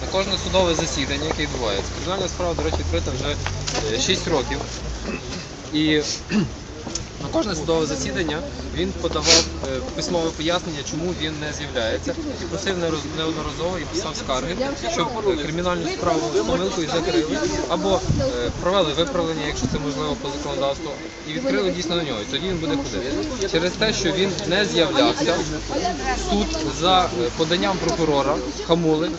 На кожне судове засідання, яке відбувається. Кримінальна справа, до речі, відкрита вже 6 років. І кожне судове засідання він подавав е, письмове пояснення, чому він не з'являється. Просив неодноразово і писав скарги, щоб кримінальну справу з помилкою закрили або е, провели виправлення, якщо це можливо по законодавству, і відкрили дійсно на нього. І тоді він буде ходити. Через те, що він не з'являвся, суд за е, поданням прокурора Хамули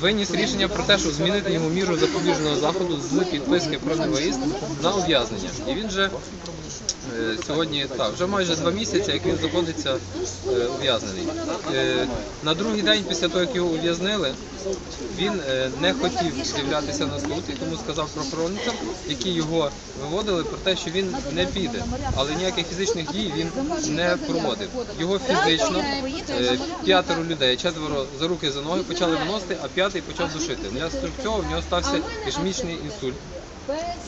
виніс рішення про те, щоб змінити йому міру запобіжного заходу з підписки про невиїзд на ув'язнення. І він вже е, сьогодні так, вже майже два місяці, як він знаходиться е, ув'язнений. Е, На другий день після того, як його ув'язнили, він е, не хотів з'являтися на суд і тому сказав правоохоронцям, які його виводили, про те, що він не піде, але ніяких фізичних дій він не проводив. Його фізично е, п'ятеро людей, четверо за руки за ноги почали виносити, а п'ятий почав душити. Внаслідок цього в нього стався ішемічний інсульт.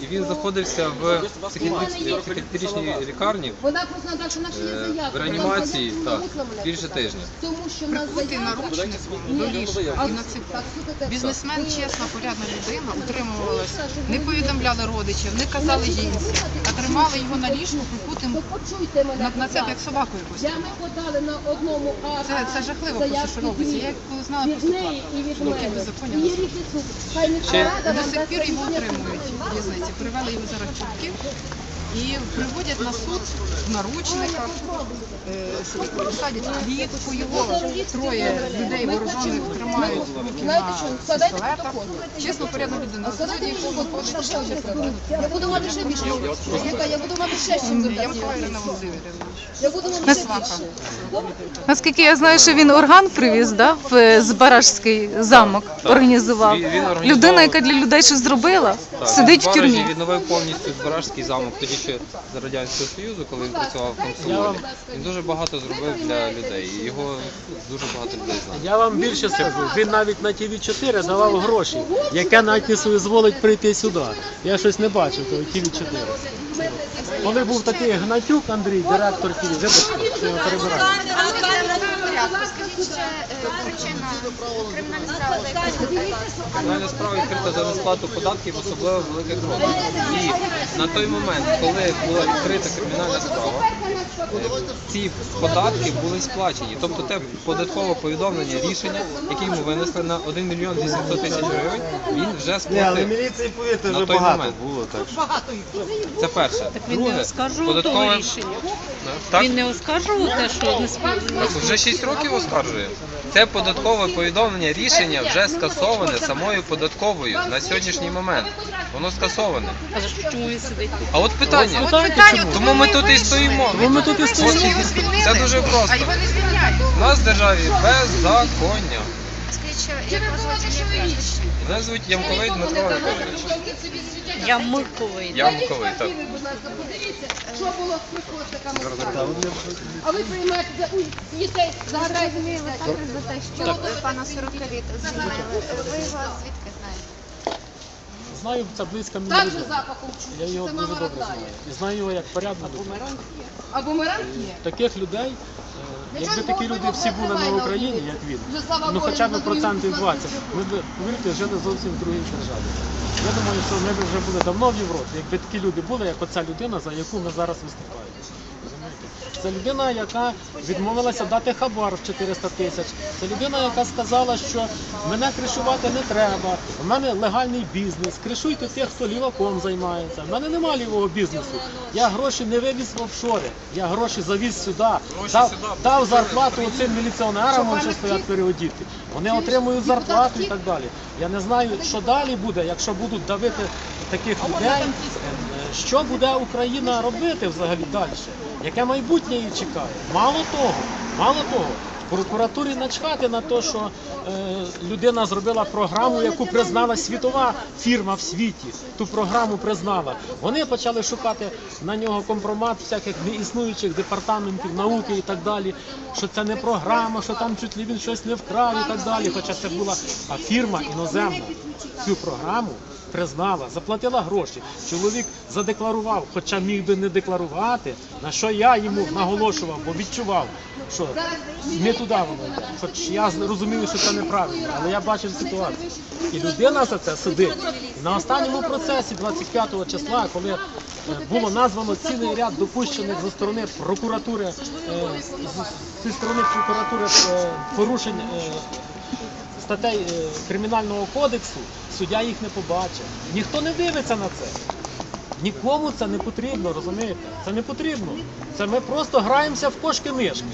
І він знаходився в психіатричній лікарні Вона просто надала, що наші е, заявки. в реанімації так, більше тижня. Тому що в нас Прикутий заявки... наручником до ліжка і на так, слухайте, Бізнесмен, чесна, порядна людина, утримувалась, не повідомляли родичів, не казали жінці, а тримали його на ліжку прикутим почуйте мене. на, на будь це як ласка. собаку якусь. Я ми подали на одному. Це, це жахливо просто, що робиться. Я як коли знала, від просто неї і від плакала. мене. І є суді. суд. Хай не Ще- До сих пір його утримують в'язниці. Привели його зараз чутки і приводять на суд в наручниках, е, садять клітку, його троє людей вооружених тримають руки Знаєте на що, пістолетах. Чесно, порядна людина. Якщо протокол, виходить, що я вже буду. Я буду мати ще більше. Я буду мати ще чим Ямко додати. Ірина Володимирівна. Я буду мати ще більше. Наскільки я знаю, що він орган привіз, да, в е, Збаражський замок організував. Людина, яка для людей щось зробила, Так, сидить в тюрмі. відновив повністю Збаражський замок тоді ще за Радянського Союзу, коли він працював в комсомолі. Він дуже багато зробив для людей. і Його дуже багато людей знає. Я вам більше скажу, він навіть на ТВ4 давав гроші, яке навіть не соізволить прийти сюди. Я щось не бачив того ТВ4. Коли був такий Гнатюк Андрій, директор ТВ, вибачте, що я перебираю. Скажіть ще е, причина кримінальної справи? Кримінальна справа відкрита за несплату податків, особливо великих розмірах. І на той момент, коли була відкрита кримінальна справа, ці податки були сплачені. Тобто те податкове повідомлення, рішення, яке йому винесли на 1 мільйон 800 тисяч гривень, він вже Ні, але сплатив. міліції, повірте, На вже той багато момент. було. Так що. Це перше. Друге, податкове... Так? Він не оскаржував те, що не спів... Вже 6 років оскаржує. Це податкове повідомлення, рішення вже скасоване самою податковою на сьогоднішній момент. Воно скасоване. А за що чому він сидить? А от питання. Чому? Тому ми тут і стоїмо. Ми тут і стоїмо. Його звільнили, Це дуже просто. а його не звільняють. У нас в державі беззаконня. Скажіть, що як вас звати ім'я і прізвище? Мене звуть Ямковий Дмитро Анатолійович. Я. Ямковий, так. Будь ласка, подивіться, що було з приходниками. А ви приймаєте за ой, дітей, також за те, що пана 40 літ звільнили. Ви його звідки? Знаю, це близько мені. Так же запахом Я чую. його Це дуже мама добре знаю. І знаю його як порядну людину. А бумеранг є. Таких людей, е, якби такі люди всі були на Україні, як він, Вже, слава ну Богу, хоча б на процентів другій 20, ми б, повірте, жили зовсім в другій державі. Я думаю, що ми б вже були давно в Європі, якби такі люди були, як оця людина, за яку ми зараз виступаємо. Це людина, яка відмовилася дати хабар в 400 тисяч. Це людина, яка сказала, що мене кришувати не треба. У мене легальний бізнес. Кришуйте тих, хто ліваком займається. У мене немає лівого бізнесу. Я гроші не вивіз в офшори. Я гроші завіз сюди. Дав, дав зарплату цим міліціонерам, вони що стоять переодіти. Вони отримують зарплату і так далі. Я не знаю, що далі буде, якщо будуть давити таких людей. Е, Що буде Україна робити взагалі далі? Яке майбутнє її чекає? Мало того, мало того, прокуратурі начхати на те, що е, людина зробила програму, яку признала світова фірма в світі. Ту програму признала. Вони почали шукати на нього компромат всяких неіснуючих департаментів науки і так далі. Що це не програма, що там чуть ли він щось не вкрав і так далі. Хоча це була а фірма іноземна. Цю програму признала, заплатила гроші. Чоловік задекларував, хоча міг би не декларувати, на що я йому наголошував, бо відчував, що не туди воно. Хоч я розумію, що це неправильно, але я бачив ситуацію. І людина за це сидить. На останньому процесі 25 числа, коли е, було названо цілий ряд допущених зі сторони прокуратури, е, зі сторони прокуратури е, порушень статей кримінального кодексу, суддя їх не побачив. Ніхто не дивиться на це. Нікому це не потрібно, розумієте? Це не потрібно. Це ми просто граємося в кошки-мишки.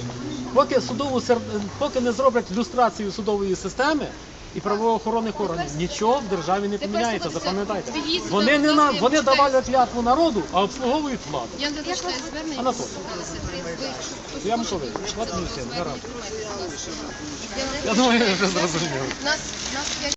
Поки судову сер- поки не зроблять люстрацію судової системи і правоохоронних органів, нічого в державі не поміняється. Запам'ятайте. Вони не на вони давали клятву народу, а обслуговують владу. Я не зачитаю звернення. Анатолій. Я Миколаїв, платний син, гаразд. Я думаю, ви вже зрозуміли. Нас, нас